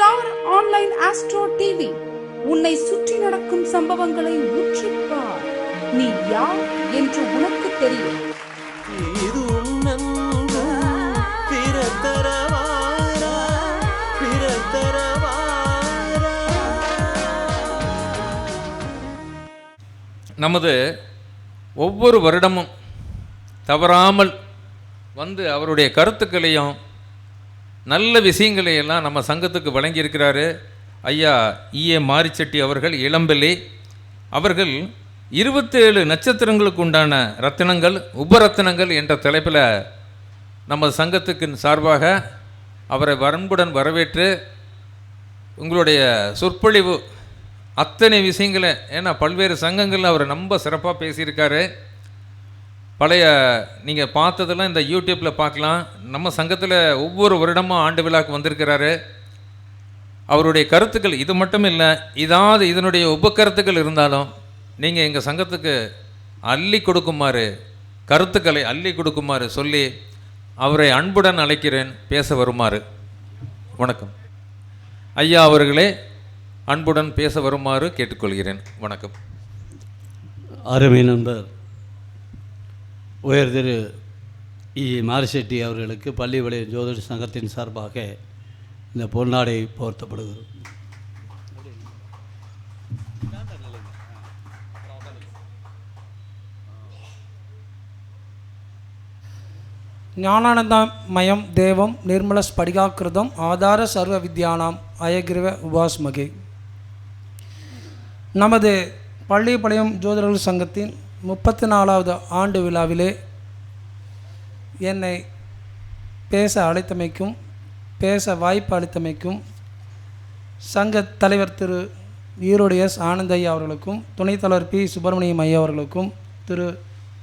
Star online astro TV. உன்னை சுற்றி நடக்கும் சம்பவங்களை உற்றிப்பார் நீ யார் என்று உனக்கு தெரியும். இது பிறத்தரவாரா பிறத்தரவாரா. நமது ஒவ்வொரு வருடமும் தவறாமல் வந்து அவருடைய கருத்துக்களையும் நல்ல விஷயங்களை எல்லாம் நம்ம சங்கத்துக்கு வழங்கியிருக்கிறாரு. ஐயா ஈஏ மாரிச்செட்டி அவர்கள் இளம்பலி. அவர்கள் இருபத்தேழு நட்சத்திரங்களுக்கு உண்டான ரத்தினங்கள் உபரத்தினங்கள் என்ற தலைப்பில் நம்ம சங்கத்துக்கு சார்பாக அவரை வரன்புடன் வரவேற்று உங்களுடைய சொற்பொழிவு அத்தனை விஷயங்களை ஏன்னா பல்வேறு சங்கங்களில் அவர் ரொம்ப சிறப்பாக பேசியிருக்காரு. பழைய நீங்கள் பார்த்ததெல்லாம் இந்த யூடியூப்பில் பார்க்கலாம். நம்ம சங்கத்தில் ஒவ்வொரு வருடமும் ஆண்டு விழாக்கு வந்திருக்கிறாரு. அவருடைய கருத்துக்கள் இது மட்டும் இல்லை இதாவது இதனுடைய உபக்கருத்துக்கள் இருந்தாலும் நீங்கள் எங்கள் சங்கத்துக்கு அள்ளி கொடுக்குமாறு கருத்துக்களை அள்ளி கொடுக்குமாறு சொல்லி அவரை அன்புடன் அழைக்கிறேன். பேச வருமாறு. வணக்கம். ஐயா அவர்களே அன்புடன் பேச வருமாறு கேட்டுக்கொள்கிறேன். வணக்கம். அருமை நண்பர் உயர் திரு இ மாரிசெட்டி அவர்களுக்கு பள்ளிவளைய ஜோதிட சங்கத்தின் சார்பாக இந்த பொன்னாடை போர்த்தப்படுகிறது ஞானானந்தமயம் தேவம் நிர்மல ஸ்படிகாக்கிருதம் ஆதார சர்வ வித்யானாம் அயகிரவ உபாஸ்மகே. நமது பள்ளிப்பாளையம் ஜோதிடர்கள் சங்கத்தின் முப்பத்தி நாலாவது ஆண்டு விழாவிலே என்னை பேச அழைத்தமைக்கும் பேச வாய்ப்பு அளித்தமைக்கும் சங்க தலைவர் திரு ஈரோடு எஸ் ஆனந்த் ஐயா அவர்களுக்கும் துணைத் தலைவர் பி சுப்பிரமணியம் ஐயா அவர்களுக்கும் திரு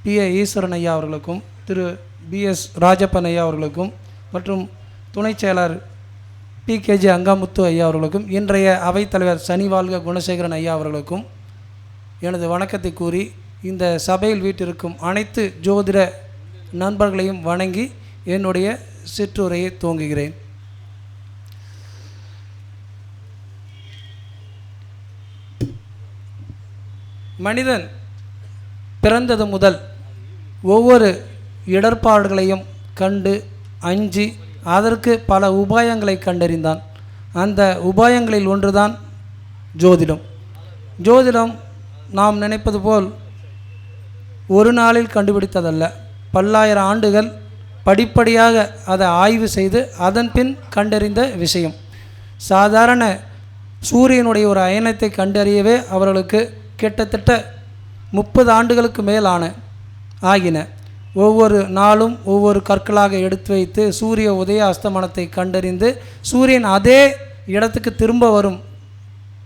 பி ஏ ஈஸ்வரன் ஐயா அவர்களுக்கும் திரு பி எஸ் ராஜப்பன் ஐயா அவர்களுக்கும் மற்றும் துணைச் செயலர் பி கேஜி அங்காமுத்து ஐயா அவர்களுக்கும் இன்றைய அவைத்தலைவர் சனிவாழ்க குணசேகரன் ஐயா அவர்களுக்கும் எனது வணக்கத்தை கூறி இந்த சபையில் வீட்டிருக்கும் அனைத்து ஜோதிட நண்பர்களையும் வணங்கி என்னுடைய சிற்றுரையை துவங்குகிறேன். மனிதன் பிறந்தது முதல் ஒவ்வொரு இடர்பாடுகளையும் கண்டு அஞ்சி அதற்கு பல உபாயங்களை கண்டறிந்தான். அந்த உபாயங்களில் ஒன்றுதான் ஜோதிடம். ஜோதிடம் நாம் நினைப்பது போல் ஒரு நாளில் கண்டுபிடித்ததல்ல. பல்லாயிரம் ஆண்டுகள் படிப்படியாக அதை ஆய்வு செய்து அதன் பின் கண்டறிந்த விஷயம். சாதாரண சூரியனுடைய ஒரு அயனத்தை கண்டறியவே அவர்களுக்கு கிட்டத்தட்ட முப்பது ஆண்டுகளுக்கு மேலான ஆகின. ஒவ்வொரு நாளும் ஒவ்வொரு கற்களாக எடுத்து வைத்து சூரிய உதய அஸ்தமனத்தை கண்டறிந்து சூரியன் அதே இடத்துக்கு திரும்ப வரும்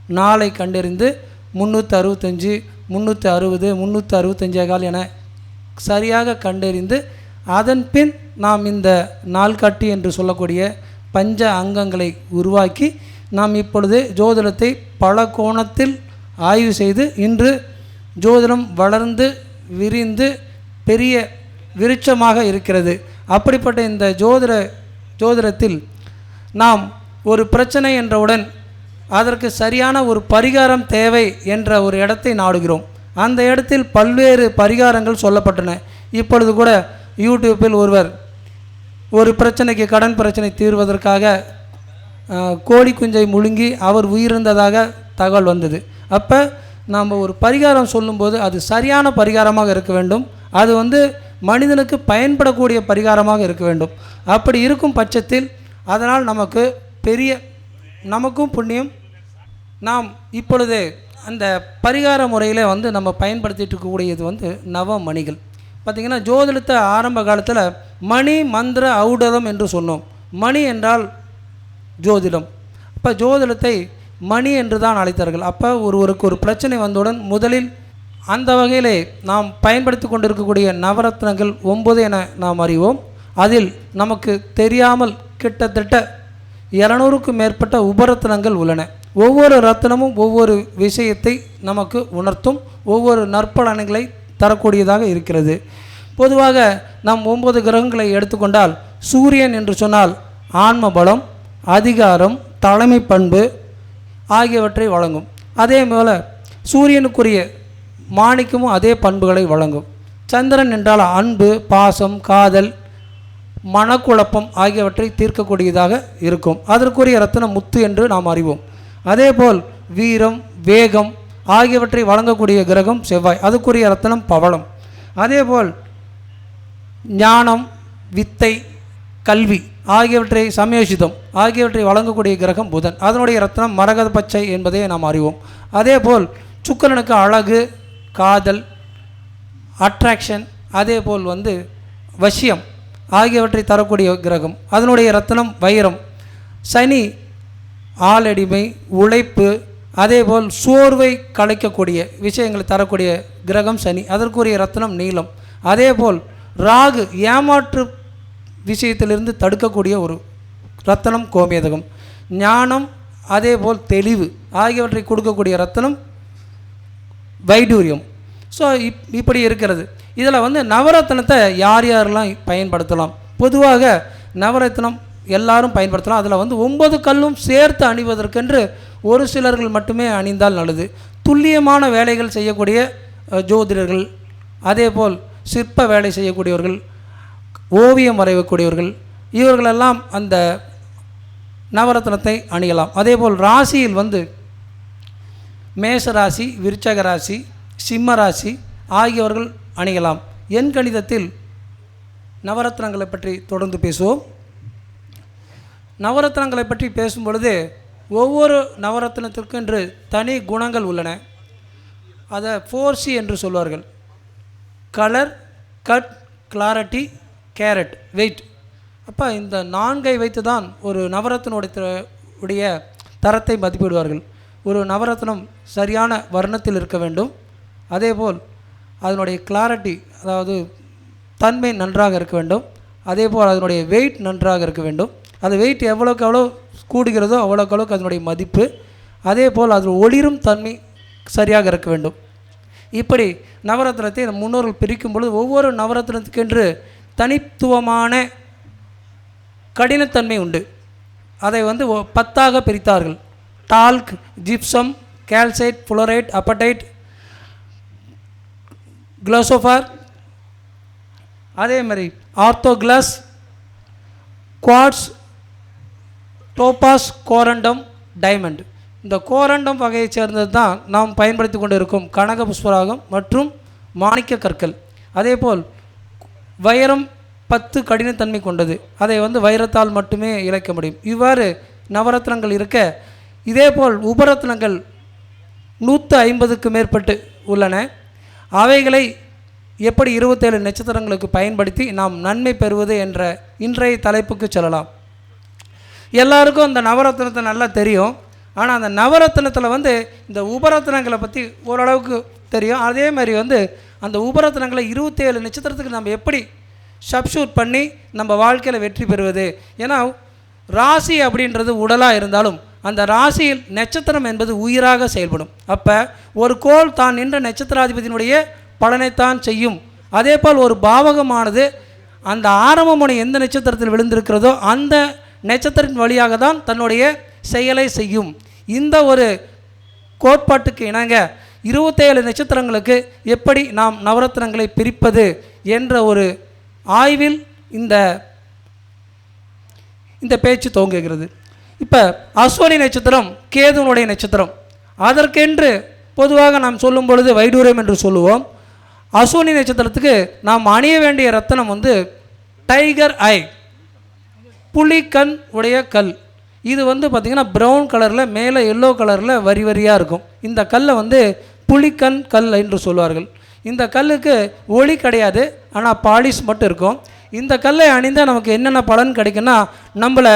நாளை கண்டறிந்து முந்நூற்றி அறுபத்தஞ்சு முந்நூற்றி அறுபது முந்நூற்றி அறுபத்தஞ்சே கால் என சரியாக கண்டறிந்து அதன் பின் நாம் இந்த நாள்காட்டி என்று சொல்லக்கூடிய பஞ்ச அங்கங்களை உருவாக்கி நாம் இப்பொழுது ஜோதிடத்தை பல கோணத்தில் ஆய்வு செய்து இன்று ஜோதிடம் வளர்ந்து விரிந்து பெரிய விருட்சமாக இருக்கிறது. அப்படிப்பட்ட இந்த ஜோதிட ஜோதிடத்தில் நாம் ஒரு பிரச்சனை என்றவுடன் அதற்கு சரியான ஒரு பரிகாரம் தேவை என்ற ஒரு இடத்தை நாடுகிறோம். அந்த இடத்தில் பல்வேறு பரிகாரங்கள் சொல்லப்பட்டன. இப்பொழுது கூட யூடியூப்பில் ஒருவர் ஒரு பிரச்சனைக்கு கடன் பிரச்சனை தீர்வதற்காக கோழி குஞ்சை முழுங்கி அவர் உயிரிழந்ததாக தகவல் வந்தது. அப்போ நாம் ஒரு பரிகாரம் சொல்லும்போது அது சரியான பரிகாரமாக இருக்க வேண்டும். அது வந்து மனிதனுக்கு பயன்படக்கூடிய பரிகாரமாக இருக்க வேண்டும். அப்படி இருக்கும் பட்சத்தில் அதனால் நமக்கு பெரிய நமக்கும் புண்ணியம் நாம் இப்பொழுது அந்த பரிகார முறையில் வந்து நம்ம பயன்படுத்திட்டு இருக்கக்கூடியது வந்து நவமணிகள். பார்த்திங்கன்னா ஜோதிடத்தை ஆரம்ப காலத்தில் மணி மந்திர ஔடதம் என்று சொன்னோம். மணி என்றால் ஜோதிடம். அப்போ ஜோதிடத்தை மணி என்று தான் அழைத்தார்கள். அப்போ ஒருவருக்கு ஒரு பிரச்சனை வந்தவுடன் முதலில் அந்த வகையிலே நாம் பயன்படுத்தி கொண்டிருக்கக்கூடிய நவரத்னங்கள் ஒன்பது என நாம் அறிவோம். அதில் நமக்கு தெரியாமல் கிட்டத்தட்ட இரநூறுக்கும் மேற்பட்ட உபரத்னங்கள் உள்ளன. ஒவ்வொரு ரத்னமும் ஒவ்வொரு விஷயத்தை நமக்கு உணர்த்தும் ஒவ்வொரு நற்பலன்களை தரக்கூடியதாக இருக்கிறது. பொதுவாக நம் ஒன்பது கிரகங்களை எடுத்துக்கொண்டால் சூரியன் என்று சொன்னால் ஆன்ம பலம் அதிகாரம் தலைமை பண்பு ஆகியவற்றை வழங்கும். அதே போல் சூரியனுக்குரிய மாணிக்கமும் அதே பண்புகளை வழங்கும். சந்திரன் என்றால் அன்பு பாசம் காதல் மனக்குழப்பம் ஆகியவற்றை தீர்க்கக்கூடியதாக இருக்கும். அதற்குரிய ரத்தனம் முத்து என்று நாம் அறிவோம். அதேபோல் வீரம் வேகம் ஆகியவற்றை வழங்கக்கூடிய கிரகம் செவ்வாய். அதுக்குரிய ரத்தனம் பவளம். அதேபோல் ஞானம் வித்தை கல்வி ஆகியவற்றை சமயோசிதம் ஆகியவற்றை வழங்கக்கூடிய கிரகம் புதன். அதனுடைய ரத்னம் மரகத பச்சை என்பதை நாம் அறிவோம். அதேபோல் சுக்கரனுக்கு அழகு காதல் அட்ராக்ஷன் அதேபோல் வந்து வசியம் ஆகியவற்றை தரக்கூடிய கிரகம். அதனுடைய ரத்தனம் வைரம். சனி ஆளடிமை உழைப்பு அதேபோல் சோர்வை கலைக்கக்கூடிய விஷயங்களை தரக்கூடிய கிரகம் சனி. அதற்குரிய ரத்னம் நீளம். அதேபோல் ராகு ஏமாற்று விஷயத்திலிருந்து தடுக்கக்கூடிய ஒரு ரத்தனம் கோமேதகம். ஞானம் அதேபோல் தெளிவு ஆகியவற்றை கொடுக்கக்கூடிய ரத்தனம் வைடூரியம். ஸோ இப் இப்படி இருக்கிறது. இதில் வந்து நவரத்னத்தை யார் யாரெல்லாம் பயன்படுத்தலாம்? பொதுவாக நவரத்னம் எல்லாரும் பயன்படுத்தலாம். அதில் வந்து ஒன்பது கல்லும் சேர்த்து அணிவதற்கென்று ஒரு சிலர்கள் மட்டுமே அணிந்தால் நல்லது. துல்லியமான வேலைகள் செய்யக்கூடிய ஜோதிடர்கள் அதேபோல் சிற்ப வேலை செய்யக்கூடியவர்கள் ஓவியம் வரையக்கூடியவர்கள் இவர்களெல்லாம் அந்த நவரத்னத்தை அணியலாம். அதேபோல் ராசியில் வந்து மேச ராசி விருச்சக ராசி சிம்ம ராசி ஆகியவர்கள் அணியலாம். என் கணிதத்தில் நவரத்னங்களை பற்றி தொடர்ந்து பேசுவோம். நவரத்னங்களை பற்றி பேசும் பொழுது ஒவ்வொரு நவரத்னத்திற்கென்று தனி குணங்கள் உள்ளன. அதை ஃபோர் சி என்று சொல்வார்கள். Colour cut clarity carat weight. அப்போ இந்த நான்கை வைத்து தான் ஒரு நவரத்னோடைய த- உடைய தரத்தை மதிப்பிடுவார்கள். ஒரு நவரத்னம் சரியான வர்ணத்தில் இருக்க வேண்டும். அதேபோல் அதனுடைய கிளாரிட்டி அதாவது தன்மை நன்றாக இருக்க வேண்டும். அதேபோல் அதனுடைய வெயிட் நன்றாக இருக்க வேண்டும். அது வெயிட் எவ்வளோக்கு எவ்வளோ கூடுகிறதோ அவ்வளோக்கு அளவுக்கு அதனுடைய மதிப்பு. அதே போல் அதில் ஒளிரும் தன்மை சரியாக இருக்க வேண்டும். இப்படி நவரத்னத்தை இந்த முன்னோர்கள் பிரிக்கும் பொழுது ஒவ்வொரு நவரத்னத்துக்கென்று தனித்துவமான கடினத்தன்மை உண்டு. அதை வந்து பத்தாக பிரித்தார்கள். Talc gypsum calcite fluorite apatite குளோசோஃபார். அதே மாதிரி orthoclase quartz topaz corundum diamond இந்த கோரண்டம் வகையைச் சேர்ந்தது தான் நாம் பயன்படுத்தி கொண்டு இருக்கும் கனக புஷ்பராகம் மற்றும் மாணிக்க கற்கள். அதேபோல் வைரம் பத்து கடினத்தன்மை கொண்டது. அதை வந்து வைரத்தால் மட்டுமே இழைக்க முடியும். இவ்வாறு நவரத்னங்கள் இருக்க இதேபோல் உபரத்னங்கள் நூற்று ஐம்பதுக்கு மேற்பட்டு உள்ளன. அவைகளை எப்படி இருபத்தேழு நட்சத்திரங்களுக்கு பயன்படுத்தி நாம் நன்மை பெறுவது என்ற இன்றைய தலைப்புக்கு செல்லலாம். எல்லாருக்கும் இந்த நவரத்னத்தை நல்லா தெரியும். ஆனால் அந்த நவரத்னத்தில் வந்து இந்த உபரத்னங்களை பற்றி ஓரளவுக்கு தெரியும். அதே மாதிரி வந்து அந்த உபரத்னங்களை இருபத்தேழு நட்சத்திரத்துக்கு நம்ம எப்படி சப்ஷூட் பண்ணி நம்ம வாழ்க்கையில் வெற்றி பெறுவது? ஏன்னா ராசி அப்படின்றது உடலாக இருந்தாலும் அந்த ராசியில் நட்சத்திரம் என்பது உயிராக செயல்படும். அப்போ ஒரு கோள் தான் நின்ற நட்சத்திராதிபதியினுடைய பலனைத்தான் செய்யும். அதேபோல் ஒரு பாவகமானது அந்த ஆரம்பமுனை எந்த நட்சத்திரத்தில் விழுந்திருக்கிறதோ அந்த நட்சத்திரத்தின் வழியாக தான் தன்னுடைய செயலை செய்யும். இந்த ஒரு கோட்பாட்டுக்கு இணங்க இருபத்தேழு நட்சத்திரங்களுக்கு எப்படி நாம் நவரத்னங்களை பிரிப்பது என்ற ஒரு ஆய்வில் இந்த இந்த பேச்சு துவங்குகிறது. இப்போ அஸ்வனி நட்சத்திரம் கேதுனுடைய நட்சத்திரம். அதற்கென்று பொதுவாக நாம் சொல்லும் பொழுது வைடூரியம் என்று சொல்லுவோம். அஸ்வனி நட்சத்திரத்துக்கு நாம் அணிய வேண்டிய ரத்தனம் வந்து டைகர் ஐ புலிக்கண் உடைய கல். இது வந்து பார்த்திங்கன்னா ப்ரௌன் கலரில் மேலே எல்லோ கலரில் வரி வரியாக இருக்கும். இந்த கல்லை வந்து புலிக்கண் கல் என்று சொல்வார்கள். இந்த கல்லுக்கு ஒளி கிடையாது ஆனால் பாலிஷ் மட்டும் இருக்கும். இந்த கல்லை அணிந்தால் நமக்கு என்னென்ன பலன் கிடைக்குன்னா நம்மளை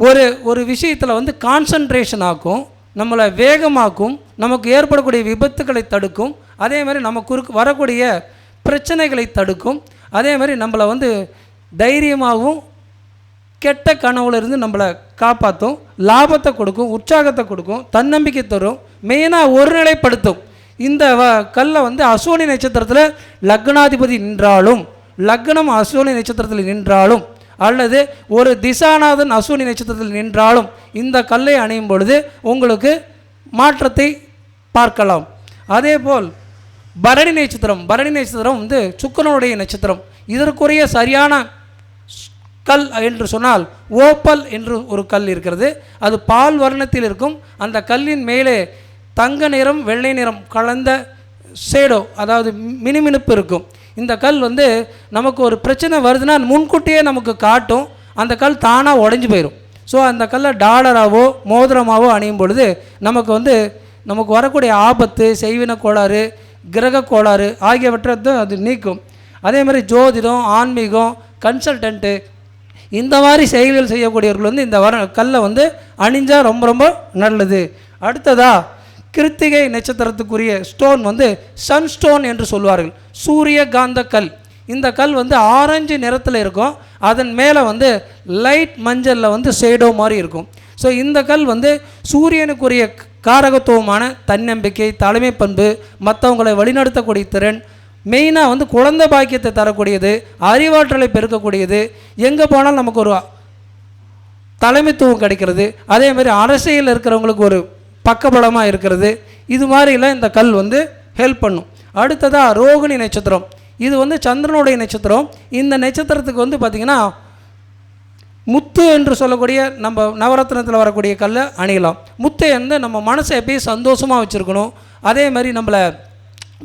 ஒரு ஒரு விஷயத்தில் வந்து கான்சன்ட்ரேஷன் ஆக்கும் நம்மளை வேகமாக்கும் நமக்கு ஏற்படக்கூடிய விபத்துக்களை தடுக்கும் அதே மாதிரி நமக்கு குறுக்கு வரக்கூடிய பிரச்சனைகளை தடுக்கும் அதே மாதிரி நம்மளை வந்து தைரியமாகவும் கெட்ட கனவுலேருந்து நம்மளை காப்பாற்றும் லாபத்தை கொடுக்கும் உற்சாகத்தை கொடுக்கும் தன்னம்பிக்கை தரும் மெயினாக ஒருநிலைப்படுத்தும். இந்த வ கல்லை வந்து அசோனி நட்சத்திரத்தில் லக்னாதிபதி நின்றாலும் லக்னம் அசோனி நட்சத்திரத்தில் நின்றாலும் அல்லது ஒரு திசாநாதன் அசோனி நட்சத்திரத்தில் நின்றாலும் இந்த கல்லை அணியும் பொழுது உங்களுக்கு மாற்றத்தை பார்க்கலாம். அதேபோல் பரணி நட்சத்திரம் பரணி நட்சத்திரம் வந்து சுக்கரனுடைய நட்சத்திரம். இதற்குரிய சரியான கல் என்று சொன்னால் ஓப்பல் என்று ஒரு கல் இருக்கிறது. அது பால் வர்ணத்தில் இருக்கும். அந்த கல்லின் மேலே தங்க நிறம் வெள்ளை நிறம் கலந்த ஷேடோ அதாவது மினுமினுப்பு இருக்கும். இந்த கல் வந்து நமக்கு ஒரு பிரச்சனை வருதுன்னா முன்கூட்டியே நமக்கு காட்டும். அந்த கல் தானாக உடஞ்சி போயிடும் ஸோ அந்த கல்லை டாலராகவோ மோதிரமாகவோ அணியும் பொழுது நமக்கு வந்து நமக்கு வரக்கூடிய ஆபத்து செய்வின கோளாறு கிரக கோளாறு ஆகியவற்றை அது நீக்கும். அதே மாதிரி ஜோதிடம் ஆன்மீகம் கன்சல்டன்ட்டு இந்த மாதிரி செயல்கள் செய்யக்கூடியவர்கள் வந்து இந்த வர கல்லை வந்து அணிஞ்சால் ரொம்ப ரொம்ப நல்லது. அடுத்ததா கிருத்திகை நட்சத்திரத்துக்குரிய ஸ்டோன் வந்து சன்ஸ்டோன் என்று சொல்வார்கள். சூரிய காந்த கல். இந்த கல் வந்து ஆரஞ்சு நிறத்தில் இருக்கும். அதன் மேலே வந்து லைட் மஞ்சளில் வந்து ஷேடோ மாதிரி இருக்கும். ஸோ இந்த கல் வந்து சூரியனுக்குரிய காரகத்துவமான தன்னம்பிக்கை தலைமை பண்பு மற்றவங்களை வழிநடத்தக்கூடிய திறன் மெயினாக வந்து குழந்தை பாக்கியத்தை தரக்கூடியது அறிவாற்றலை பெருக்கக்கூடியது. எங்கே போனாலும் நமக்கு ஒரு தலைமைத்துவம் கிடைக்கிறது. அதே மாதிரி அரசியலில் இருக்கிறவங்களுக்கு ஒரு பக்கபலமாக இருக்கிறது. இது மாதிரிலாம் இந்த கல் வந்து ஹெல்ப் பண்ணும். அடுத்ததாக ரோகிணி நட்சத்திரம். இது வந்து சந்திரனுடைய நட்சத்திரம். இந்த நட்சத்திரத்துக்கு வந்து பார்த்திங்கன்னா முத்து என்று சொல்லக்கூடிய நம்ம நவரத்னத்தில் வரக்கூடிய கல்லை அணியலாம். முத்தை வந்து நம்ம மனசை எப்பயும் சந்தோஷமாக வச்சுருக்கணும். அதே மாதிரி நம்மளை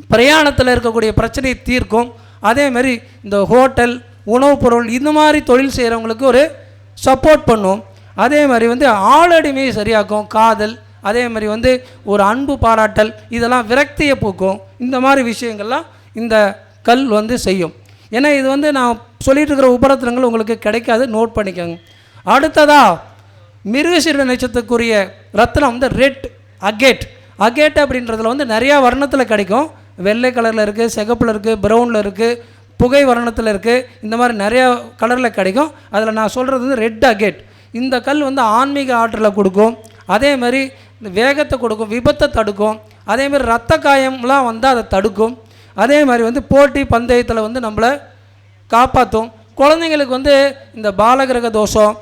பிரயாணத்தில் இருக்கக்கூடிய பிரச்சனையை தீர்க்கும். அதே மாதிரி இந்த ஹோட்டல் உணவுப் பொருள் இந்த மாதிரி தொழில் செய்கிறவங்களுக்கு ஒரு சப்போர்ட் பண்ணும். அதே மாதிரி வந்து ஆளடிமையை சரியாக்கும். காதல் அதே மாதிரி வந்து ஒரு அன்பு பாராட்டல் இதெல்லாம் விரக்தியை போக்கும். இந்த மாதிரி விஷயங்கள்லாம் இந்த கல் வந்து செய்யும். ஏன்னா இது வந்து நான் சொல்லிட்டு இருக்கிற உபரத்தனங்கள் உங்களுக்கு கிடைக்காது நோட் பண்ணிக்கோங்க. அடுத்ததாக மிருகசீர நட்சத்திரத்துக்குரிய ரத்னம் வந்து ரெட் அகேட் அகேட் அப்படின்றதுல வந்து நிறையா வர்ணத்தில் கிடைக்கும். வெள்ளை கலரில் இருக்குது சிகப்பில் இருக்குது ப்ரௌனில் இருக்குது புகை வர்ணத்தில் இருக்குது இந்த மாதிரி நிறையா கலரில் கிடைக்கும். அதில் நான் சொல்கிறது வந்து ரெட் அகேட் இந்த கல் வந்து ஆன்மீக ஆற்றலை கொடுக்கும். அதே மாதிரி இந்த வேகத்தை கொடுக்கும் விபத்தை தடுக்கும். அதே மாதிரி ரத்த காயம்லாம் வந்து அதை தடுக்கும். அதே மாதிரி வந்து போட்டி பந்தயத்தில் வந்து நம்மளை காப்பாற்றும். குழந்தைங்களுக்கு வந்து இந்த பாலகிரக தோஷம்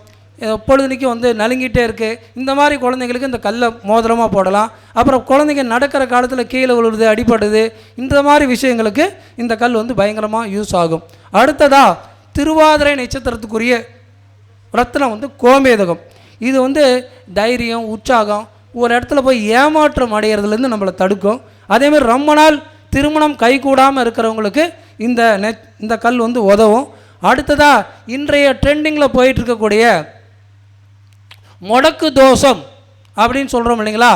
பொழுதுனிக்கு வந்து நலுங்கிட்டே இருக்குது இந்த மாதிரி குழந்தைங்களுக்கு இந்த கல்லை மோதிரமாக போடலாம். அப்புறம் குழந்தைங்க நடக்கிற காலத்தில் கீழே விழுது அடிபடுது இந்த மாதிரி விஷயங்களுக்கு இந்த கல் வந்து பயங்கரமாக யூஸ் ஆகும். அடுத்ததாக திருவாதிரை நட்சத்திரத்துக்குரிய ரத்னம் வந்து கோமேதகம். இது வந்து தைரியம் உற்சாகம் ஒரு இடத்துல போய் ஏமாற்றம் அடைகிறதுலேருந்து நம்மளை தடுக்கும். அதேமாதிரி ரொம்ப நாள் திருமணம் கைகூடாமல் இருக்கிறவங்களுக்கு இந்த நெ இந்த கல் வந்து உதவும். அடுத்ததாக இன்றைய ட்ரெண்டிங்கில் போயிட்டுருக்கக்கூடிய இருக்கக்கூடிய முடக்கு தோஷம் அப்படின்னு சொல்கிறோம் இல்லைங்களா?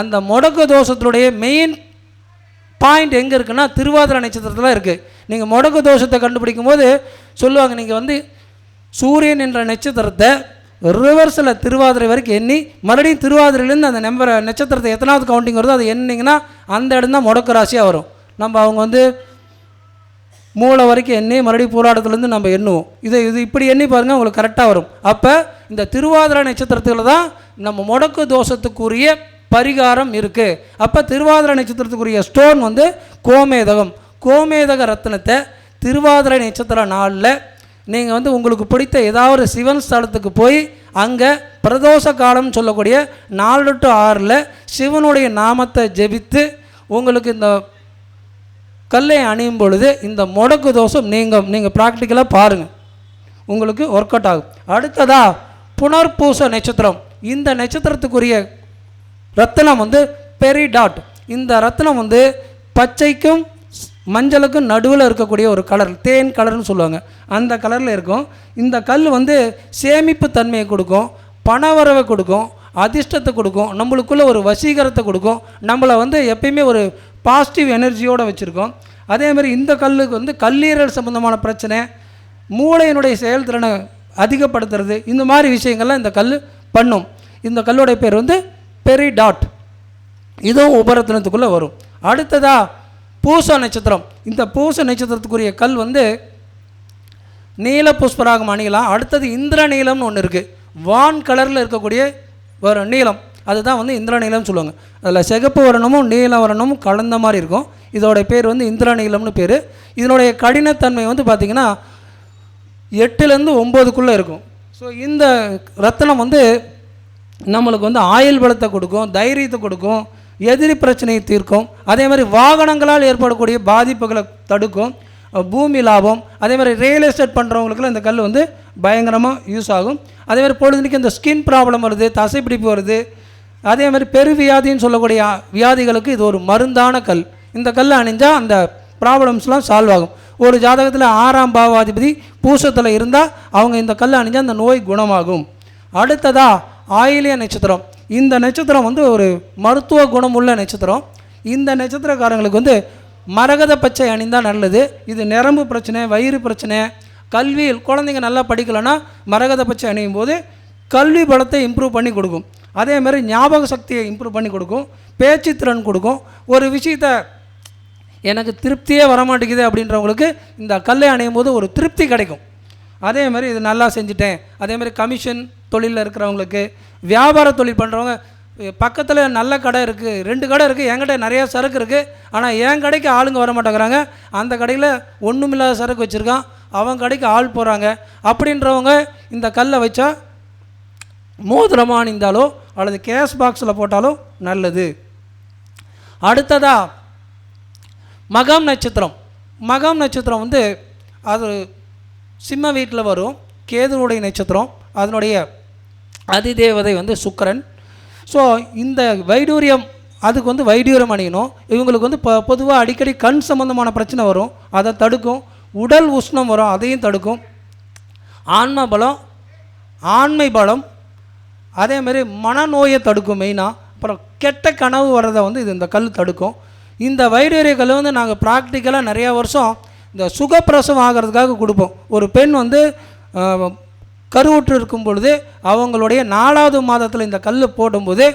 அந்த முடக்கு தோஷத்தினுடைய மெயின் பாயிண்ட் எங்கே இருக்குன்னா திருவாதிரை நட்சத்திரத்தில் இருக்குது நீங்கள் முடக்கு தோஷத்தை கண்டுபிடிக்கும் போது சொல்லுவாங்க நீங்கள் வந்து சூரியன் என்ற நட்சத்திரத்தை ரிவர்ஸில் திருவாதிரை வரைக்கும் எண்ணி மறுபடியும் திருவாதிரையிலேருந்து அந்த நம்பரை நட்சத்திரத்தை எத்தனாவது கவுண்டிங் வருதோ அதை எண்ணிங்கன்னா அந்த இடம் தான் முடக்கு ராசியாக வரும். நம்ம அவங்க வந்து மூளை வரைக்கும் எண்ணி மறுபடியும் போராட்டத்துலேருந்து நம்ம எண்ணுவோம். இதை இது இப்படி எண்ணி பாருங்கள் உங்களுக்கு கரெக்டாக வரும். அப்போ இந்த திருவாதிரை நட்சத்திரத்தில் தான் நம்ம முடக்கு தோஷத்துக்குரிய பரிகாரம் இருக்குது அப்போ திருவாதிரை நட்சத்திரத்துக்குரிய ஸ்டோன் வந்து கோமேதகம். கோமேதக ரத்னத்தை திருவாதிரை நட்சத்திர நாளில் நீங்கள் வந்து உங்களுக்கு பிடித்த ஏதாவது சிவன் ஸ்தலத்துக்கு போய் அங்கே பிரதோஷ காலம்னு சொல்லக்கூடிய நாலு டு ஆறில் சிவனுடைய நாமத்தை ஜெபித்து உங்களுக்கு இந்த கல்லை அணியும் பொழுது இந்த முடக்கு தோஷம் நீங்கள் நீங்கள் ப்ராக்டிக்கலாக பாருங்கள் உங்களுக்கு ஒர்க் அவுட் ஆகும். அடுத்ததா புனர்பூச நட்சத்திரம். இந்த நட்சத்திரத்துக்குரிய ரத்தினம் வந்து பெரிடாட். இந்த ரத்தினம் வந்து பச்சைக்கும் மஞ்சளுக்கும் நடுவில் இருக்கக்கூடிய ஒரு கலர் தேன் கலர்னு சொல்லுவாங்க. அந்த கலரில் இருக்கும். இந்த கல் வந்து சேமிப்பு தன்மையை கொடுக்கும் பணவரவை கொடுக்கும் அதிர்ஷ்டத்தை கொடுக்கும் நம்மளுக்குள்ள ஒரு வசீகரத்தை கொடுக்கும். நம்மளை வந்து எப்பயுமே ஒரு பாசிட்டிவ் எனர்ஜியோடு வச்சுருக்கோம். அதே மாதிரி இந்த கல்லுக்கு வந்து கல்லீரல் சம்மந்தமான பிரச்சனை மூளையினுடைய செயல்திறனை அதிகப்படுத்துறது. இந்த மாதிரி விஷயங்கள்லாம் இந்த கல் பண்ணும். இந்த கல்லுடைய பேர் வந்து பெரிடாட். இதுவும் உபரத்னத்துக்குள்ளே வரும். அடுத்ததா பூச நட்சத்திரம். இந்த பூச நட்சத்திரத்துக்குரிய கல் வந்து நீல புஷ்பராகம் அணியலாம். அடுத்தது இந்திர நீலம்னு ஒன்று இருக்குது வான் கலரில் இருக்கக்கூடிய ஒரு நீலம். அதுதான் வந்து இந்திர நீளம்னு சொல்லுவாங்க. அதில் சிகப்பு வரணமும் நீல வர்ணமும் கலந்த மாதிரி இருக்கும். இதோடைய பேர் வந்து இந்திர நீலம்னு பேர். இதனுடைய கடினத்தன்மை வந்து பார்த்திங்கன்னா எட்டுலேருந்து ஒம்போதுக்குள்ளே இருக்கும். ஸோ இந்த ரத்தினம் வந்து நம்மளுக்கு வந்து ஆயுள் பலத்தை கொடுக்கும் தைரியத்தை கொடுக்கும் எதிரி பிரச்சனையை தீர்க்கும். அதே மாதிரி வாகனங்களால் ஏற்படக்கூடிய பாதிப்புகளை தடுக்கும் பூமி லாபம். அதே மாதிரி ரியல் எஸ்டேட் பண்ணுறவங்களுக்குலாம் இந்த கல் வந்து பயங்கரமாக யூஸ் ஆகும். அதே மாதிரி பொழுதுக்கு இந்த ஸ்கின் ப்ராப்ளம் வருது தசைப்பிடிப்பு வருது. அதே மாதிரி பெருவியாதின்னு சொல்லக்கூடிய வியாதிகளுக்கு இது ஒரு மருந்தான கல். இந்த கல் அணிஞ்சால் அந்த ப்ராப்ளம்ஸ்லாம் சால்வ் ஆகும். ஒரு ஜாதகத்தில் ஆறாம் பாவாதிபதி பூசத்தில் இருந்தால் அவங்க இந்த கல் அணிஞ்சால் அந்த நோய் குணமாகும். அடுத்ததா ஆயிலிய நட்சத்திரம். இந்த நட்சத்திரம் வந்து ஒரு மருத்துவ குணம் உள்ள நட்சத்திரம். இந்த நட்சத்திரக்காரங்களுக்கு வந்து மரகத பச்சை அணிந்தால் நல்லது. இது நரம்பு பிரச்சனை வயிறு பிரச்சனை. கல்வியில் குழந்தைங்க நல்லா படிக்கலைன்னா மரகத பச்சை அணியும் போது கல்வி பலத்தை இம்ப்ரூவ் பண்ணி கொடுக்கும். அதேமாதிரி ஞாபக சக்தியை இம்ப்ரூவ் பண்ணி கொடுக்கும். பேச்சு திறன் கொடுக்கும். ஒரு விஷயத்தை எனக்கு திருப்தியே வரமாட்டேங்குது அப்படின்றவங்களுக்கு இந்த கல்லை அணையும் போது ஒரு திருப்தி கிடைக்கும். அதே மாதிரி இது நல்லா செஞ்சுட்டேன். அதே மாதிரி கமிஷன் தொழிலில் இருக்கிறவங்களுக்கு வியாபார தொழில் பண்ணுறவங்க பக்கத்தில் நல்ல கடை இருக்குது ரெண்டு கடை இருக்குது என்கிட்ட நிறையா சரக்கு இருக்குது ஆனால் என் கடைக்கு ஆளுங்க வர மாட்டேங்கிறாங்க அந்த கடையில் ஒன்றுமில்லாத சரக்கு வச்சுருக்கான். அவன் கடைக்கு ஆள் போகிறாங்க அப்படின்றவங்க இந்த கல்லை வச்சா மோதிரமாக அணிந்தாலோ அல்லது கேஷ் பாக்ஸில் போட்டாலோ நல்லது. அடுத்ததாக மகம் நட்சத்திரம். மகம் நட்சத்திரம் வந்து அது சிம்ம வீட்டில் வரும். கேதுவுடைய நட்சத்திரம். அதனுடைய அதிதேவதை வந்து சுக்கரன். ஸோ இந்த வைடூரியம் அதுக்கு வந்து வைடூரியம் அணியணும். இவங்களுக்கு வந்து இப்போ பொதுவாக அடிக்கடி கண் சம்மந்தமான பிரச்சனை வரும். அதை தடுக்கும். உடல் உஷ்ணம் வரும். அதையும் தடுக்கும். ஆன்ம பலம் ஆண்மை பலம் அதேமாரி மனநோயை தடுக்கும் மெயினாக அப்புறம் கெட்ட கனவு வர்றதை வந்து இது இந்த கல் தடுக்கும். இந்த வைடூரிய வந்து நாங்கள் ப்ராக்டிக்கலாக நிறையா வருஷம் இந்த சுகப்பிரசவம் ஆகிறதுக்காக கொடுப்போம். ஒரு பெண் வந்து கருவுற்று இருக்கும் பொழுது அவங்களுடைய நாலாவது மாதத்தில் இந்த கல் போடும்போது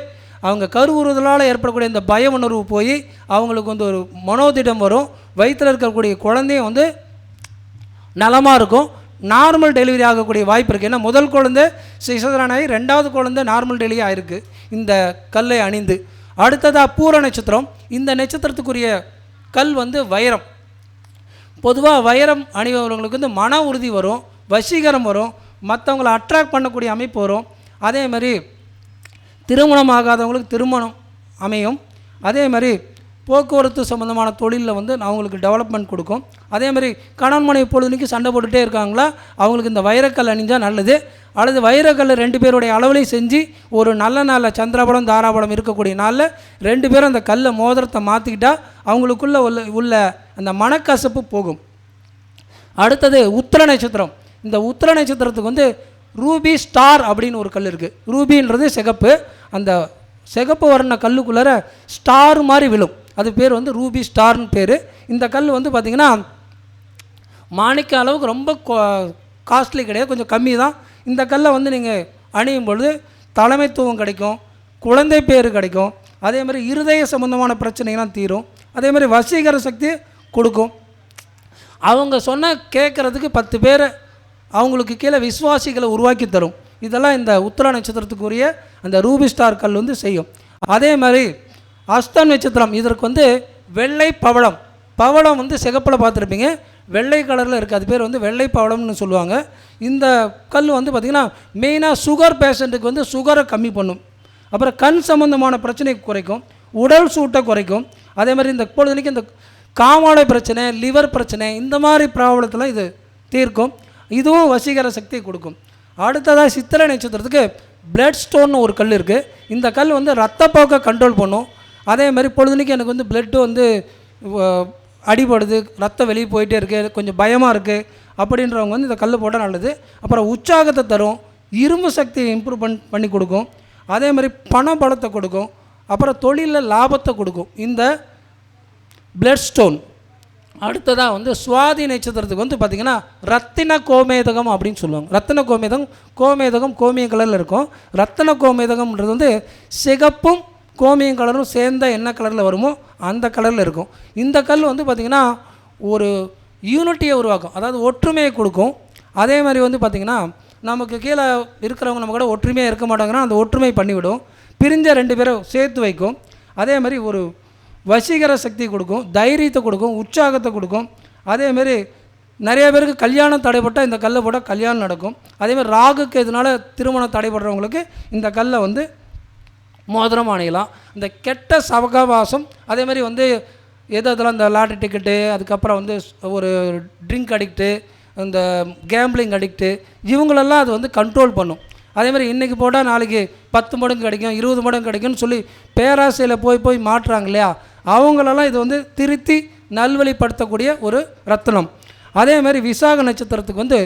அவங்க கருவுறுதலால் ஏற்படக்கூடிய இந்த பய உணர்வு போய் அவங்களுக்கு வந்து ஒரு மனோதிடம் வரும். வயிற்றில் இருக்கக்கூடிய குழந்தையும் வந்து நலமாக இருக்கும். நார்மல் டெலிவரி ஆகக்கூடிய வாய்ப்பு இருக்குது ஏன்னா முதல் குழந்தை சிசதனாகி ரெண்டாவது குழந்தை நார்மல் டெலிவரி ஆகிருக்கு இந்த கல்லை அணிந்து. அடுத்ததாக பூர நட்சத்திரம். இந்த நட்சத்திரத்துக்குரிய கல் வந்து வைரம். பொதுவாக வைரம் அணிபவர்களுக்கு வந்து மன உறுதி வரும் வசீகரம் வரும் மற்றவங்களை அட்ராக்ட் பண்ணக்கூடிய அமைப்பு வரும். அதே மாதிரி திருமணம் ஆகாதவங்களுக்கு திருமணம் அமையும். அதே மாதிரி போக்குவரத்து சம்மந்தமான தொழிலில் வந்து அவங்களுக்கு டெவலப்மெண்ட் கொடுக்கும். அதே மாதிரி கணவன் மனைவி பொழுதுனைக்கு சண்டை போட்டுகிட்டே இருக்காங்களா அவங்களுக்கு இந்த வைரக்கல் அணிஞ்சால் நல்லது. அல்லது வைரக்கல் ரெண்டு பேருடைய அளவுலையும் செஞ்சு ஒரு நல்ல நாளில் சந்திராபலம் தாராபலம் இருக்கக்கூடிய நாளில் ரெண்டு பேரும் அந்த கல்லை மோதிரத்தை மாற்றிக்கிட்டால் அவங்களுக்குள்ள உள்ள உள்ள அந்த மனக்கசப்பு போகும். அடுத்தது உத்திர நட்சத்திரம். இந்த உத்திர நட்சத்திரத்துக்கு வந்து ரூபி ஸ்டார் அப்படின்னு ஒரு கல் இருக்குது ரூபின்றது சிகப்பு. அந்த சிகப்பு வர்ண கல்லுக்குள்ளார ஸ்டார் மாதிரி விழும். அது பேர் வந்து ரூபி ஸ்டார்னு பேர். இந்த கல் வந்து பார்த்திங்கன்னா மாணிக்க அளவுக்கு ரொம்ப காஸ்ட்லி கிடையாது கொஞ்சம் கம்மி தான் இந்த கல்லை வந்து நீங்கள் அணியும் பொழுது தலைமைத்துவம் கிடைக்கும் குழந்தை பேர் கிடைக்கும். அதே மாதிரி இருதய சம்மந்தமான பிரச்சனைகள்லாம் தீரும். அதே மாதிரி வசீகர சக்தி கொடுக்கும். அவங்க சொன்ன கேட்குறதுக்கு பத்து பேர் அவங்களுக்கு கீழே விசுவாசிகளை உருவாக்கி தரும். இதெல்லாம் இந்த உத்தர நட்சத்திரத்துக்குரிய அந்த ரூபி ஸ்டார் கல் வந்து செய்யும். அதே மாதிரி அஸ்தம் நட்சத்திரம். இதற்கு வந்து வெள்ளை பவளம். பவளம் வந்து சிகப்பில் பார்த்துருப்பீங்க. வெள்ளை கலரில் இருக்குது அது பேர் வந்து வெள்ளை பவளம்னு சொல்லுவாங்க. இந்த கல் வந்து பார்த்திங்கன்னா மெயினாக சுகர் பேஷண்ட்டுக்கு வந்து சுகரை கம்மி பண்ணும். அப்புறம் கண் சம்மந்தமான பிரச்சனையை குறைக்கும். உடல் சூட்டை குறைக்கும். அதே மாதிரி இந்த பொழுதுனைக்கு இந்த காமாலை பிரச்சனை லிவர் பிரச்சனை இந்த மாதிரி ப்ராப்ளத்தெல்லாம் இது தீர்க்கும். இதுவும் வசீகர சக்தியை கொடுக்கும். அடுத்ததாக சித்திரை நட்சத்திரத்துக்கு பிளட் ஸ்டோன்னு ஒரு கல் இருக்குது இந்த கல் வந்து ரத்தப்போக்கை கண்ட்ரோல் பண்ணும். அதே மாதிரி பொழுதுனைக்கு எனக்கு வந்து பிளட்டு வந்து அடிபடுது ரத்தம் வெளியே போயிட்டே இருக்குது கொஞ்சம் பயமாக இருக்குது அப்படின்றவங்க வந்து இந்த கல் போட்டால் நல்லது. அப்புறம் உற்சாகத்தை தரும் இரும்பு சக்தியை இம்ப்ரூவ் பண் பண்ணி கொடுக்கும். அதே மாதிரி பண பலத்தை கொடுக்கும். அப்புறம் தொழிலில் லாபத்தை கொடுக்கும். இந்த பிளட் ஸ்டோன் அடுத்ததாக வந்து சுவாதி நட்சத்திரத்துக்கு வந்து பார்த்திங்கன்னா ரத்தின கோமேதகம் அப்படின்னு சொல்லுவாங்க. ரத்தின கோமேதகம் கோமேதகம் கோமிய கலரில் இருக்கும். ரத்தின கோமேதகம்ன்றது வந்து சிகப்பும் கோமியம் கலரும் சேர்ந்தால் என்ன கலரில் வருமோ அந்த கலரில் இருக்கும். இந்த கல் வந்து பார்த்திங்கன்னா ஒரு யூனிட்டியை உருவாக்கும். அதாவது ஒற்றுமையை கொடுக்கும். அதே மாதிரி வந்து பார்த்திங்கன்னா நமக்கு கீழே இருக்கிறவங்க நம்ம கூட ஒற்றுமையாக இருக்க மாட்டாங்கன்னா அந்த ஒற்றுமை பண்ணிவிடும். பிரிஞ்ச ரெண்டு பேரும் சேர்த்து வைக்கும். அதே மாதிரி ஒரு வசீகர சக்தி கொடுக்கும் தைரியத்தை கொடுக்கும் உற்சாகத்தை கொடுக்கும். அதேமாரி நிறைய பேருக்கு கல்யாணம் தடைப்பட்டால் இந்த கல்லை போட்டால் கல்யாணம் நடக்கும். அதேமாதிரி ராகுக்கு இதனால் திருமணம் தடைபடுறவங்களுக்கு இந்த கல்லை வந்து மோதிரம் அணியலாம். இந்த கெட்ட சவகாவாசம் அதே மாதிரி வந்து எது அதெல்லாம் இந்த லாட்ரி டிக்கெட்டு அதுக்கப்புறம் வந்து ஒரு ட்ரிங்க் அடிக்ட்டு இந்த கேம்பிளிங் அடிக்ட்டு இவங்களெல்லாம் அது வந்து கண்ட்ரோல் பண்ணும். அதே மாதிரி இன்றைக்கி போட்டால் நாளைக்கு பத்து மடங்கு கிடைக்கும் இருபது மடங்கு கிடைக்கும்னு சொல்லி பேராசையில் போய் போய் மாட்டுறாங்க இல்லையா? அவங்களெல்லாம் இது வந்து திருத்தி நல்வழிப்படுத்தக்கூடிய ஒரு ரத்னம் அதே மாதிரி விசாக நட்சத்திரத்துக்கு வந்து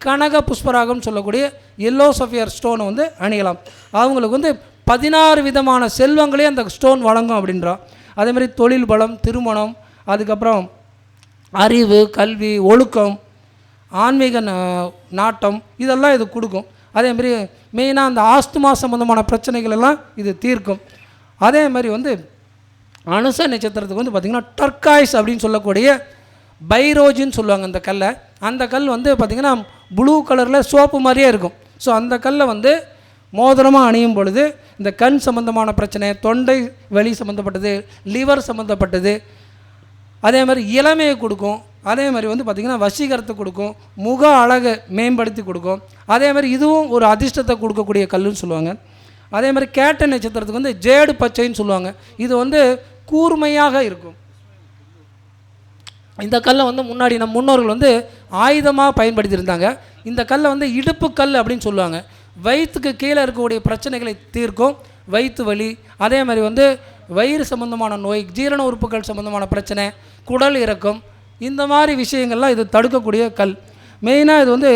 கனக புஷ்பராகம்னு சொல்லக்கூடிய எல்லோ சஃபியர் ஸ்டோனை வந்து அணியலாம். அவங்களுக்கு வந்து பதினாறு விதமான செல்வங்களே அந்த ஸ்டோன் வழங்கும் அப்படின்றோம் அதேமாதிரி தொழில் பலம் திருமணம் அதுக்கப்புறம் அறிவு கல்வி ஒழுக்கம் ஆன்மீக நாட்டம் இதெல்லாம் இது கொடுக்கும். அதே மாதிரி மெயினாக அந்த ஆஸ்துமா சம்மந்தமான பிரச்சனைகள் எல்லாம் இது தீர்க்கும். அதே மாதிரி வந்து அனுச நட்சத்திரத்துக்கு வந்து பார்த்திங்கன்னா டர்காய்ஸ் அப்படின்னு சொல்லக்கூடிய பைரோஜின்னு சொல்லுவாங்க அந்த கல்லை. அந்த கல் வந்து பார்த்திங்கன்னா ப்ளூ கலரில் சோப்பு மாதிரியே இருக்கும். ஸோ அந்த கல்லை வந்து மோதிரமாக அணியும் பொழுது இந்த கண் சம்மந்தமான பிரச்சனை தொண்டை வலி சம்மந்தப்பட்டது லிவர் சம்மந்தப்பட்டது அதே மாதிரி இளமையை கொடுக்கும். அதே மாதிரி வந்து பார்த்திங்கன்னா வசீகரத்தை கொடுக்கும் முக அழகை மேம்படுத்தி கொடுக்கும். அதே மாதிரி இதுவும் ஒரு அதிர்ஷ்டத்தை கொடுக்கக்கூடிய கல்லுன்னு சொல்லுவாங்க. அதே மாதிரி கேட்ட நட்சத்திரத்துக்கு வந்து ஜேடு பச்சைன்னு சொல்லுவாங்க. இது வந்து கூர்மையாக இருக்கும். இந்த கல்லை வந்து முன்னாடி நம் முன்னோர்கள் வந்து ஆயுதமாக பயன்படுத்தியிருந்தாங்க. இந்த கல்லை வந்து இடுப்பு கல் அப்படின்னு சொல்லுவாங்க. வயிற்றுக்கு கீழே இருக்கக்கூடிய பிரச்சனைகளை தீர்க்கும் வயிற்று வலி. அதே மாதிரி வந்து வயிறு சம்பந்தமான நோய் ஜீரண உறுப்புகள் சம்பந்தமான பிரச்சனை குடல் இறக்கம் இந்த மாதிரி விஷயங்கள்லாம் இது தடுக்கக்கூடிய கல். மெயினாக இது வந்து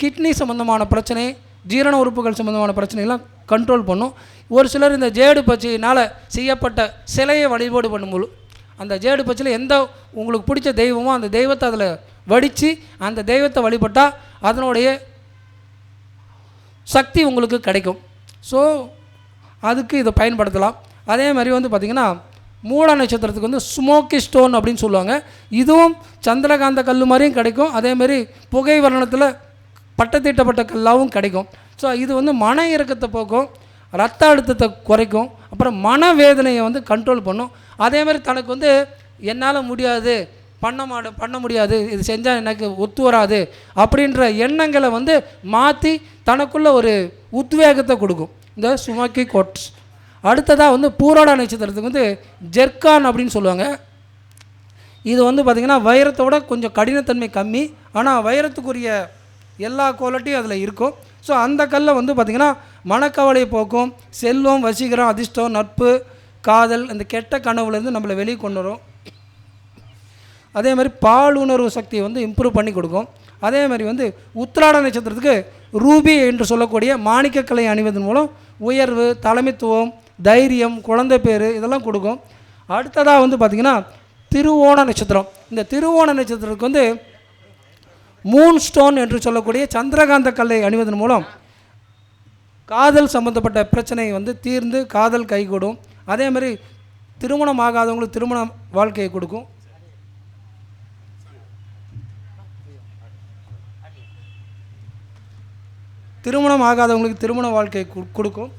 கிட்னி சம்மந்தமான பிரச்சனை ஜீரண உறுப்புகள் சம்மந்தமான பிரச்சனைகள்லாம் கண்ட்ரோல் பண்ணும். ஒரு சிலர் இந்த ஜேடு பச்சையினால் செய்யப்பட்ட சிலையை வழிபாடு பண்ணும்போது அந்த ஜேடு பச்சையில் எந்த உங்களுக்கு பிடிச்ச தெய்வமோ அந்த தெய்வத்தை அதில் வடித்து அந்த தெய்வத்தை வழிபட்டால் அதனுடைய சக்தி உங்களுக்கு கிடைக்கும். ஸோ அதுக்கு இதை பயன்படுத்தலாம். அதே மாதிரி வந்து பார்த்திங்கன்னா மூல நட்சத்திரத்துக்கு வந்து ஸ்மோக்கி ஸ்டோன் அப்படின்னு சொல்லுவாங்க. இதுவும் சந்திரகாந்த கல் மாதிரியும் கிடைக்கும். அதேமாரி புகை வர்ணத்தில் பட்டத்திட்டப்பட்ட கல்லாவும் கிடைக்கும். ஸோ இது வந்து மன இறக்கத்தை போக்கும் ரத்த அழுத்தத்தை குறைக்கும் அப்புறம் மனவேதனையை வந்து கண்ட்ரோல் பண்ணும். அதே மாதிரி தனக்கு வந்து என்னால் முடியாது பண்ண மாட பண்ண முடியாது. இது செஞ்சால் எனக்கு ஒத்து வராது அப்படின்ற எண்ணங்களை வந்து மாற்றி தனக்குள்ள ஒரு உத்வேகத்தை கொடுக்கும். இந்த சுமக்கி கோட்ஸ் அடுத்ததாக வந்து பூராட நட்சத்திரத்துக்கு வந்து ஜெர்கான் அப்படின்னு சொல்லுவாங்க. இது வந்து பார்த்திங்கன்னா வைரத்தோட கொஞ்சம் கடினத்தன்மை கம்மி. ஆனால் வைரத்துக்குரிய எல்லா குவாலிட்டியும் அதில் இருக்கும். ஸோ அந்த கல்லை வந்து பார்த்திங்கன்னா மனக்கவலை போக்கும் செல்வம் வசீகரம் அதிர்ஷ்டம் நட்பு காதல் அந்த கெட்ட கனவுலேருந்து நம்மளை வெளியே கொண்டு வரும். அதே மாதிரி பாலுணர்வு சக்தியை வந்து இம்ப்ரூவ் பண்ணி கொடுக்கும். அதே மாதிரி வந்து உத்திராட நட்சத்திரத்துக்கு ரூபி என்று சொல்லக்கூடிய மாணிக்கக்கலை அணிவதன் மூலம் உயர்வு தலைமைத்துவம் தைரியம் குழந்தை பேர் இதெல்லாம் கொடுக்கும். அடுத்ததாக வந்து பார்த்திங்கன்னா திருவோண நட்சத்திரம். இந்த திருவோண நட்சத்திரத்துக்கு வந்து மூன் ஸ்டோன் என்று சொல்லக்கூடிய சந்திரகாந்த கல்லை அணிவதன் மூலம் காதல் சம்பந்தப்பட்ட பிரச்சனை வந்து தீர்ந்து காதல் கைகூடும். அதே மாதிரி திருமணம் ஆகாதவங்களுக்கு திருமண வாழ்க்கையை கொடுக்கும். திருமணம் ஆகாதவங்களுக்கு திருமண வாழ்க்கை கொடுக்கும்.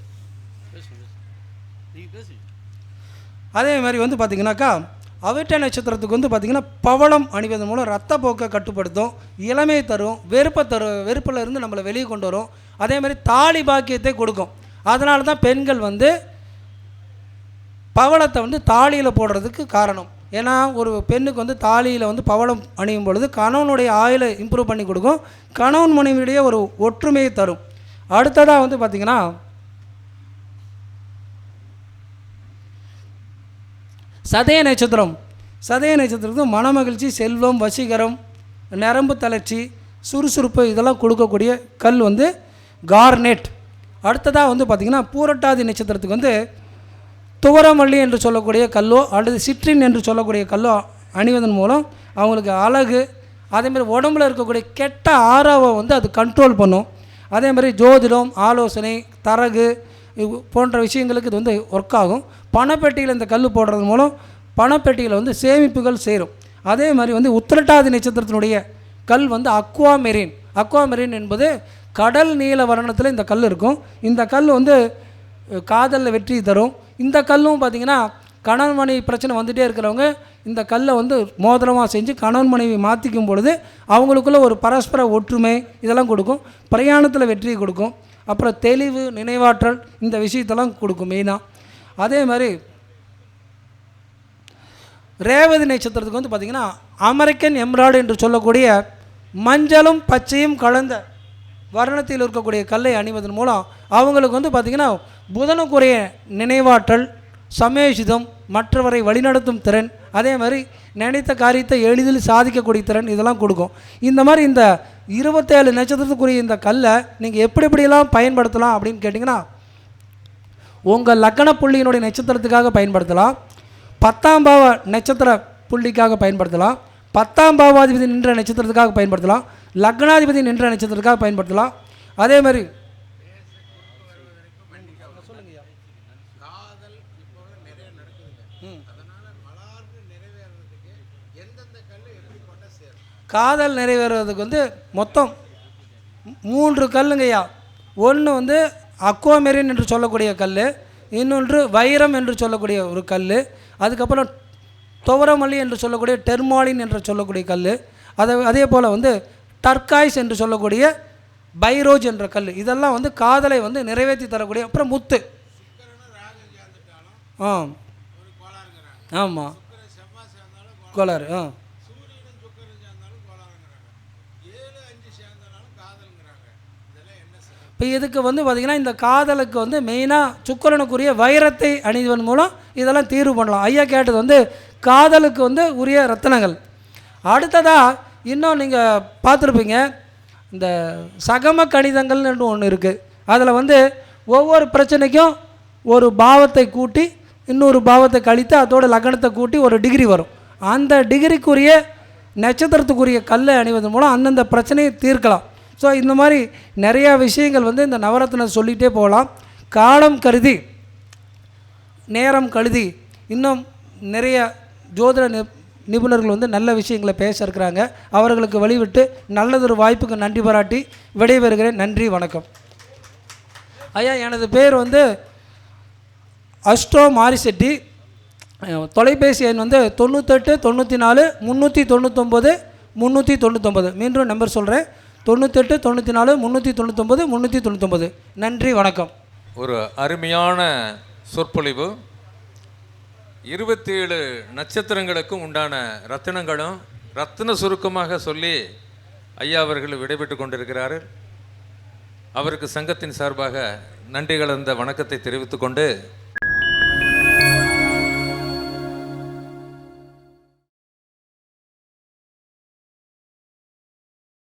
அதே மாதிரி வந்து பார்த்திங்கனாக்கா அவிட்ட நட்சத்திரத்துக்கு வந்து பார்த்திங்கன்னா பவளம் அணிவதன் மூலம் ரத்தப்போக்கை கட்டுப்படுத்தும் இளமையை தரும் வெறுப்பை தரும் வெறுப்பில் இருந்து நம்மளை வெளியே கொண்டு வரும். அதே மாதிரி தாலி பாக்கியத்தை கொடுக்கும். அதனால தான் பெண்கள் வந்து பவளத்தை வந்து தாலியில் போடுறதுக்கு காரணம். ஏன்னா ஒரு பெண்ணுக்கு வந்து தாலியில் வந்து பவளம் அணியும் பொழுது கணவனுடைய ஆயிலை இம்ப்ரூவ் பண்ணி கொடுக்கும். கணவன் மனைவியுடைய ஒரு ஒற்றுமையை தரும். அடுத்ததாக வந்து பார்த்திங்கன்னா சதய நட்சத்திரம். சதய நட்சத்திரத்துக்கு மனமகிழ்ச்சி செல்வம் வசீகரம் நரம்பு தளர்ச்சி சுறுசுறுப்பு இதெல்லாம் கொடுக்கக்கூடிய கல் வந்து கார்னெட். அடுத்ததாக வந்து பார்த்திங்கன்னா பூரட்டாதி நட்சத்திரத்துக்கு வந்து துவரமல்லி என்று சொல்லக்கூடிய கல்லோ அல்லது சிட்ரின் என்று சொல்லக்கூடிய கல்லோ அணிவதன் மூலம் அவங்களுக்கு அழகு அதேமாதிரி உடம்புல இருக்கக்கூடிய கெட்ட ஆறாவை வந்து அது கண்ட்ரோல் பண்ணும். அதே மாதிரி ஜோதிடம் ஆலோசனை தரகு போன்ற விஷயங்களுக்கு இது வந்து ஒர்க் ஆகும். பணப்பெட்டியில் இந்த கல் போடுறது மூலம் பணப்பெட்டியில் வந்து சேமிப்புகள் சேரும். அதே மாதிரி வந்து உத்திரட்டாதி நட்சத்திரத்தினுடைய கல் வந்து அக்வா அக்வாமெரின் அக்வா என்பது கடல் நீல வர்ணத்தில் இந்த கல் இருக்கும். இந்த கல் வந்து காதலில் வெற்றி தரும். இந்த கல்லும் பார்த்திங்கன்னா கணவன் மனைவி பிரச்சனை வந்துகிட்டே இருக்கிறவங்க இந்த கல்லை வந்து மோதிரமாக செஞ்சு கணவன் மனைவி மாற்றிக்கும் பொழுது அவங்களுக்குள்ள ஒரு பரஸ்பர ஒற்றுமை இதெல்லாம் கொடுக்கும். பிரயாணத்தில் வெற்றியை கொடுக்கும். அப்புறம் தெளிவு நினைவாற்றல் இந்த விஷயத்தெல்லாம் கொடுக்கும் மெயினாக அதே மாதிரி ரேவதி நட்சத்திரத்துக்கு வந்து பார்த்திங்கன்னா அமெரிக்கன் எம்ராய்டு என்று சொல்லக்கூடிய மஞ்சளும் பச்சையும் கலந்த வர்ணத்தில் இருக்கக்கூடிய கல்லை அணிவதன் மூலம் அவங்களுக்கு வந்து பார்த்திங்கன்னா புதனுக்குரிய நினைவாற்றல் சமயோசிதம் மற்றவரை வழிநடத்தும் திறன் அதே மாதிரி நினைத்த காரியத்தை எளிதில் சாதிக்கக்கூடிய திறன் இதெல்லாம் கொடுக்கும். இந்த மாதிரி இந்த இருபத்தேழு நட்சத்திரத்துக்குரிய இந்த கல்லை நீங்கள் எப்படி எப்படியெல்லாம் பயன்படுத்தலாம் அப்படின்னு கேட்டிங்கன்னா உங்கள் லக்கண புள்ளியினுடைய நட்சத்திரத்துக்காக பயன்படுத்தலாம். பத்தாம் பாவ நட்சத்திர புள்ளிக்காக பயன்படுத்தலாம். பத்தாம் பாவாதிபதி நின்ற நட்சத்திரத்துக்காக பயன்படுத்தலாம். லக்னாதிபதி நின்ற நட்சத்திரத்துக்காக பயன்படுத்தலாம். அதே மாதிரி காதல் நிறைவேறுவதுக்கு வந்து மொத்தம் மூன்று கல்லுங்கய்யா. ஒன்று வந்து அக்வாமெரின் என்று சொல்லக்கூடிய கல் இன்னொன்று வைரம் என்று சொல்லக்கூடிய ஒரு கல் அதுக்கப்புறம் துவரமல்லி என்று சொல்லக்கூடிய டெர்மாலின் என்று சொல்லக்கூடிய கல் அதை அதே போல் வந்து டர்காய்ஸ் என்று சொல்லக்கூடிய பைரோஜ் என்ற கல். இதெல்லாம் வந்து காதலை வந்து நிறைவேற்றி தரக்கூடிய அப்புறம் முத்து. ஆ. ஆமாம் கோளாறு ஆ. இப்போ இதுக்கு வந்து பார்த்திங்கன்னா இந்த காதலுக்கு வந்து மெயினாக சுக்கரனுக்குரிய வைரத்தை அணிவதன் மூலம் இதெல்லாம் தீர்வு பண்ணலாம். ஐயா கேட்டது வந்து காதலுக்கு வந்து உரிய ரத்தினங்கள். அடுத்ததாக இன்னும் நீங்கள் பார்த்துருப்பீங்க. இந்த சகம கணிதங்கள்னு ஒன்று இருக்குது அதில் வந்து ஒவ்வொரு பிரச்சனைக்கும் ஒரு பாவத்தை கூட்டி இன்னொரு பாவத்தை கழித்து அதோட லக்னத்தை கூட்டி ஒரு டிகிரி வரும். அந்த டிகிரிக்குரிய நட்சத்திரத்துக்குரிய கல்லை அணிவதன் மூலம் அந்தந்த பிரச்சனையை தீர்க்கலாம். ஸோ இந்த மாதிரி நிறையா விஷயங்கள் வந்து இந்த நவரத்னம் சொல்லிகிட்டே போகலாம். காலம் கருதி நேரம் கருதி இன்னும் நிறைய ஜோதிட நிபுணர்கள் வந்து நல்ல விஷயங்களை பேச இருக்கிறாங்க. அவர்களுக்கு வழிவிட்டு நல்லதொரு வாய்ப்புக்கு நன்றி பாராட்டி விடைபெறுகிறேன். நன்றி வணக்கம். ஐயா எனது பேர் வந்து அஷ்டோ மாரிசெட்டி. தொலைபேசி எண் வந்து தொண்ணூத்தெட்டு தொண்ணூற்றி நாலு முந்நூற்றி தொண்ணூத்தொம்பது முந்நூற்றி தொண்ணூத்தொம்பது. மீண்டும் நம்பர் சொல்கிறேன் தொண்ணூத்தெட்டு தொண்ணூற்றி நாலு முந்நூற்றி தொண்ணூத்தொம்பது முந்நூற்றி தொண்ணூத்தொம்பது. நன்றி வணக்கம். ஒரு அருமையான சொற்பொழிவு. இருபத்தேழு நட்சத்திரங்களுக்கும் உண்டான ரத்தினங்களும் ரத்தின சுருக்கமாக சொல்லி ஐயா அவர்கள் விடைபெற்று கொண்டிருக்கிறார்கள் அவருக்கு சங்கத்தின் சார்பாக நன்றி கலந்த வணக்கத்தை தெரிவித்துக்கொண்டு